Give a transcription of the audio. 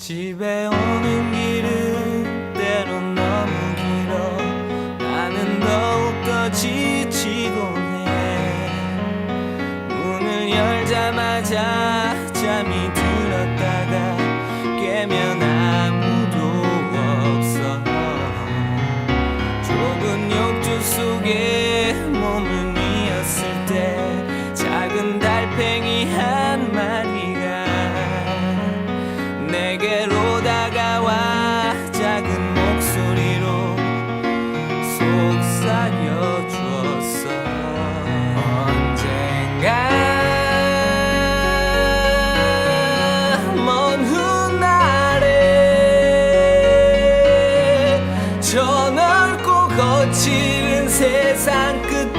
집에 오는 길은 때론 너무 길어. 나는 더욱더 지치곤 해. 문을 열자마자 잠이 들었다가 깨면 아무도 없어. 좁은 욕조 속에 몸을 뉘었을 때 작은 달팽이 한 속삭여 주었어. 언젠가 먼 훗날에 저 넓고 거칠은 세상 끝